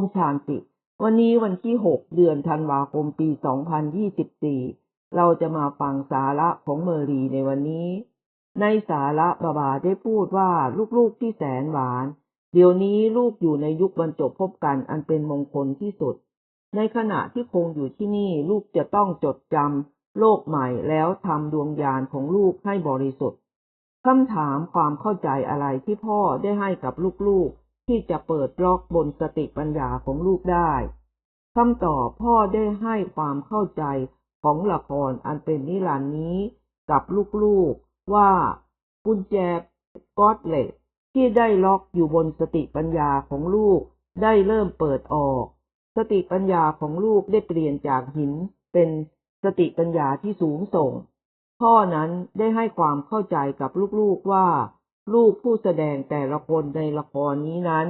มชานติ วันนี้วันที่ 6 เดือนธันวาคมปี 2024 เราจะมาฟังสาระของเมอรีในวันนี้ ในสาระบาบาได้พูดว่าลูกๆที่แสนหวาน เดี๋ยวนี้ลูกอยู่ในยุคบรรจบพบกันอันเป็นมงคลที่สุด ในขณะที่คงอยู่ที่นี่ลูกจะต้องจดจำโลกใหม่แล้วทำดวงญาณของลูกให้บริสุทธิ์คำถามความเข้าใจอะไรที่พ่อได้ให้กับลูกๆ ที่จะเปิดล็อกบนสติปัญญาของลูกได้คำตอบพ่อได้ให้ความเข้าใจของละครอันเป็นนิรันดร์นี้กับลูกๆว่ากุญแจก็อตเลตที่ได้ล็อกอยู่บนสติปัญญาของลูกได้เริ่มเปิดออก สติปัญญาของลูกได้เปลี่ยนจากหินเป็นสติปัญญาที่สูงส่ง พ่อนั้นได้ให้ความเข้าใจกับลูกๆว่า ลูกผู้แสดงแต่ละคนในละครนี้นั้น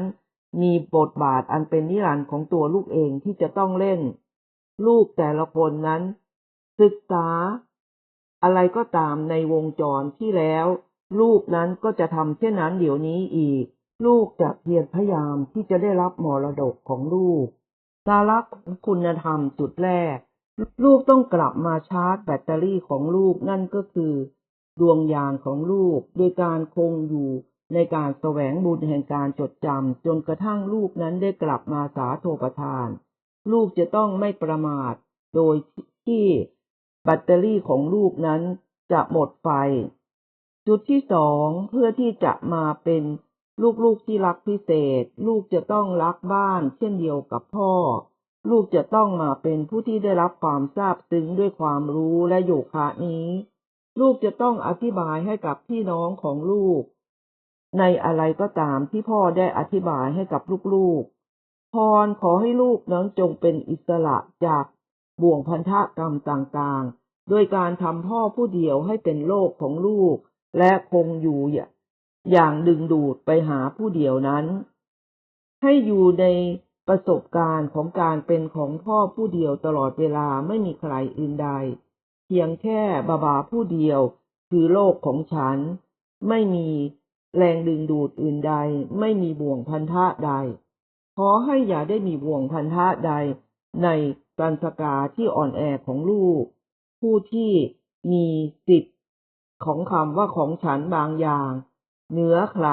มีบทบาทอันเป็นนิรันดร์ของตัวลูกเองที่จะต้องเล่น ลูกแต่ละคนนั้น ศึกษา อะไรก็ตามในวงจรที่แล้ว ลูกนั้นก็จะทำเช่นนั้นเดี๋ยวนี้อีก ลูกจะเพียรพยายามที่จะได้รับมรดกของลูกสาระของคุณธรรมจุดแรก ลูกต้องกลับมาชาร์จแบตเตอรี่ของลูกนั่นก็คือ ดวงญาณของลูก โดยการคงอยู่ในการแสวงบุญแห่งการจดจำจนกระทั่งลูกนั้นได้กลับมาสาโทประทาน ลูกจะต้องไม่ประมาท โดยที่แบตเตอรี่ของลูกนั้นจะหมดไฟ จุดที่สองเพื่อที่จะมาเป็นลูกๆที่รักพิเศษ ลูกจะต้องรักบ้าน เช่นเดียวกับพ่อ ลูกจะต้องมาเป็นผู้ที่ได้รับความซาบซึ้งด้วยความรู้และโยคะนี้ ลูกจะต้องอธิบายให้กับพี่น้องของลูก ในอะไรก็ตามที่พ่อได้อธิบายให้กับลูกๆพรขอให้ลูกนั้นจงเป็นอิสระจากบ่วงพันธกรรมต่างๆ โดยการทำพ่อผู้เดียวให้เป็นโลกของลูก และคงอยู่อย่างดึงดูดไปหาผู้เดียวนั้น ให้อยู่ในประสบการณ์ของการเป็นของพ่อผู้เดียวตลอดเวลาไม่มีใครอื่นใด พียงแค่บาบาผู้เดียว คือโลกของฉัน ไม่มีแรงดึงดูดอื่นใด ไม่มีบ่วงพันธะใด ขอให้อย่าได้มีบ่วงพันธะใด ในการสกาที่อ่อนแอของลูก ผู้ที่มีสิทธิ์ของคำว่าของฉันบางอย่าง เหนือใคร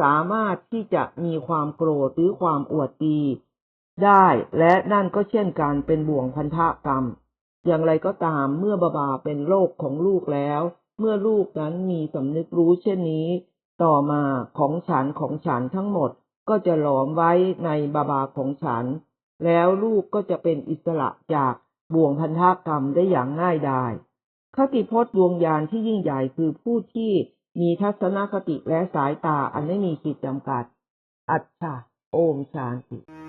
สามารถที่จะมีความโกรธหรือความอวดดีได้และนั่นก็เช่นการเป็นบ่วงพันธะกรรม อย่างไรก็ตามเมื่อบาบาเป็นโลกของลูกแล้ว เมื่อลูกนั้นมีสำนึกรู้เช่นนี้ ต่อมาของฉันของฉันทั้งหมดก็จะหลอมไว้ในบาบาของฉัน แล้วลูกก็จะเป็นอิสระจากบ่วงพันธกรรมได้อย่างง่ายดายคติพจน์ดวงยานที่ยิ่งใหญ่คือผู้ที่มีทัศนคติและสายตาอันไม่มีขีดจำกัด อัจฉาโอมชานติ